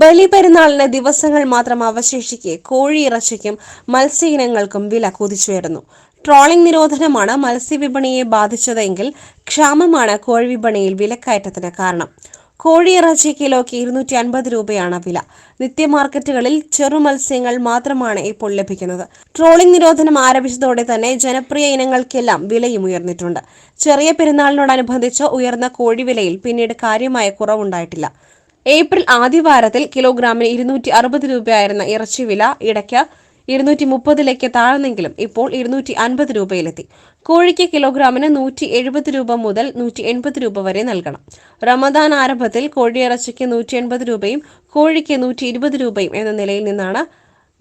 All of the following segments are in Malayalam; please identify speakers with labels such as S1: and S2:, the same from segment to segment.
S1: ബലിപെരുന്നാളിന് ദിവസങ്ങൾ മാത്രം അവശേഷിക്കെ കോഴിയിറച്ചിക്കും മത്സ്യ ഇനങ്ങൾക്കും വില കുതിച്ചുയരുന്നു. ട്രോളിംഗ് നിരോധനമാണ് മത്സ്യവിപണിയെ ബാധിച്ചതെങ്കിൽ ക്ഷാമമാണ് കോഴി വിപണിയിൽ വിലക്കയറ്റത്തിന് കാരണം. കോഴിയിറച്ചി കിലോയ്ക്ക് ഇരുന്നൂറ്റി അൻപത് രൂപയാണ് വില. നിത്യ മാർക്കറ്റുകളിൽ ചെറു മത്സ്യങ്ങൾ മാത്രമാണ് ഇപ്പോൾ ലഭിക്കുന്നത്. ട്രോളിംഗ് നിരോധനം ആരംഭിച്ചതോടെ തന്നെ ജനപ്രിയ ഇനങ്ങൾക്കെല്ലാം വിലയും ഉയർന്നിട്ടുണ്ട്. ചെറിയ പെരുന്നാളിനോടനുബന്ധിച്ച് ഉയർന്ന കോഴി വിലയിൽ പിന്നീട് കാര്യമായ കുറവുണ്ടായിട്ടില്ല. ഏപ്രിൽ ആദ്യവാരത്തിൽ കിലോഗ്രാമിന് ഇരുന്നൂറ്റി അറുപത് രൂപയായിരുന്ന ഇറച്ചി വില ഇടയ്ക്ക് ഇരുന്നൂറ്റി മുപ്പതിലേക്ക് താഴ്ന്നെങ്കിലും ഇപ്പോൾ ഇരുന്നൂറ്റി അൻപത് രൂപയിലെത്തി. കോഴിക്ക് കിലോഗ്രാമിന് നൂറ്റി എഴുപത് രൂപ മുതൽ നൂറ്റി എൺപത് രൂപ വരെ നൽകണം. റമദാൻ ആരംഭത്തിൽ കോഴിയിറച്ചിക്ക് നൂറ്റി എൺപത് രൂപയും കോഴിക്ക് നൂറ്റി ഇരുപത് രൂപയും എന്ന നിലയിൽ നിന്നാണ്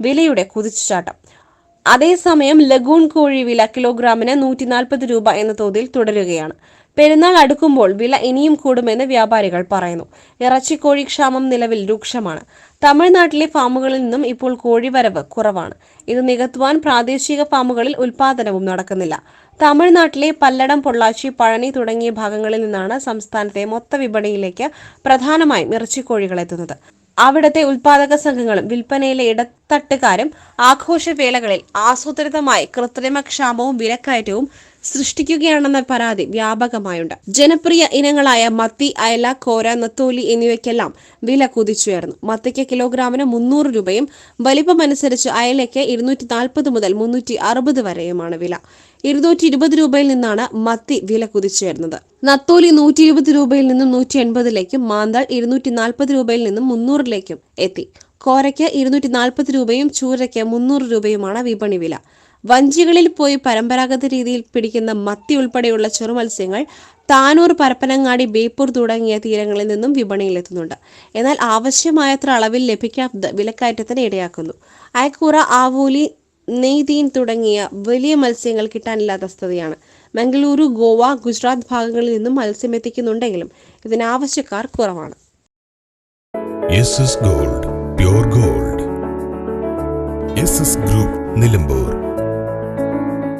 S1: വിലയുടെ കുതിച്ചുചാട്ടം. അതേസമയം ലഗൂൺ കോഴി വില കിലോഗ്രാമിന് നൂറ്റി നാൽപ്പത് രൂപ എന്ന തോതിൽ തുടരുകയാണ്. പെരുന്നാൾ അടുക്കുമ്പോൾ വില ഇനിയും കൂടുമെന്ന് വ്യാപാരികൾ പറയുന്നു. ഇറച്ചിക്കോഴി ക്ഷാമം നിലവിൽ രൂക്ഷമാണ്. തമിഴ്നാട്ടിലെ ഫാമുകളിൽ നിന്നും ഇപ്പോൾ കോഴിവരവ് കുറവാണ്. ഇത് നികത്തുവാൻ പ്രാദേശിക ഫാമുകളിൽ ഉൽപാദനവും നടക്കുന്നില്ല. തമിഴ്നാട്ടിലെ പല്ലടം പൊള്ളാച്ചി പഴനി തുടങ്ങിയ ഭാഗങ്ങളിൽ നിന്നാണ് സംസ്ഥാനത്തെ മൊത്ത വിപണിയിലേക്ക് പ്രധാനമായും ഇറച്ചിക്കോഴികൾ എത്തുന്നത്. അവിടുത്തെ ഉൽപാദക സംഘങ്ങളും വിൽപ്പനയിലെ ഇടത്തട്ടുകാരും ആഘോഷവേളകളിൽ ആസൂത്രിതമായി കൃത്രിമ ക്ഷാമവും വിലക്കയറ്റവും സൃഷ്ടിക്കുകയാണെന്ന പരാതി വ്യാപകമായുണ്ട്. ജനപ്രിയ ഇനങ്ങളായ മത്തി അയല കോര നത്തോലി എന്നിവയ്ക്കെല്ലാം വില കുതിച്ചുയർന്നു. മത്തിക്ക് കിലോഗ്രാമിന് മുന്നൂറ് രൂപയും വലിപ്പമനുസരിച്ച് അയലയ്ക്ക് ഇരുന്നൂറ്റി നാൽപ്പത് മുതൽ മുന്നൂറ്റി അറുപത് വരെയുമാണ് വില. ഇരുന്നൂറ്റി ഇരുപത് രൂപയിൽ നിന്നാണ് മത്തി വില കുതിച്ചുയർന്നത്. നത്തോലി നൂറ്റി ഇരുപത് രൂപയിൽ നിന്നും നൂറ്റി എൺപതിലേക്കും മാന്തൾ ഇരുന്നൂറ്റി നാൽപ്പത് രൂപയിൽ നിന്നും മുന്നൂറിലേക്കും എത്തി. കോരയ്ക്ക് ഇരുന്നൂറ്റി നാൽപ്പത് രൂപയും ചൂരയ്ക്ക് മുന്നൂറ് രൂപയുമാണ് വിപണി വില. വഞ്ചികളിൽ പോയി പരമ്പരാഗത രീതിയിൽ പിടിക്കുന്ന മത്തി ഉൾപ്പെടെയുള്ള ചെറുമത്സ്യങ്ങൾ താനൂർ പരപ്പനങ്ങാടി ബേപ്പൂർ തുടങ്ങിയ തീരങ്ങളിൽ നിന്നും വിപണിയിലെത്തുന്നുണ്ട് എന്നാൽ ആവശ്യമായത്ര അളവിൽ ലഭിക്കാത്തത് വിലക്കയറ്റത്തിന് ഇടയാക്കുന്നു. അയക്കൂറ ആവൂലി നെയ്തീൻ തുടങ്ങിയ വലിയ മത്സ്യങ്ങൾ കിട്ടാനില്ലാത്ത സ്ഥിതിയാണ്. മംഗളൂരു ഗോവ ഗുജറാത്ത് ഭാഗങ്ങളിൽ നിന്നും മത്സ്യം എത്തിക്കുന്നുണ്ടെങ്കിലും ഇതിന് ആവശ്യക്കാർ കുറവാണ്
S2: ഗോൾഡ് ഗോൾഡ്. ഗ്രൂപ്പ് നിലമ്പൂർ.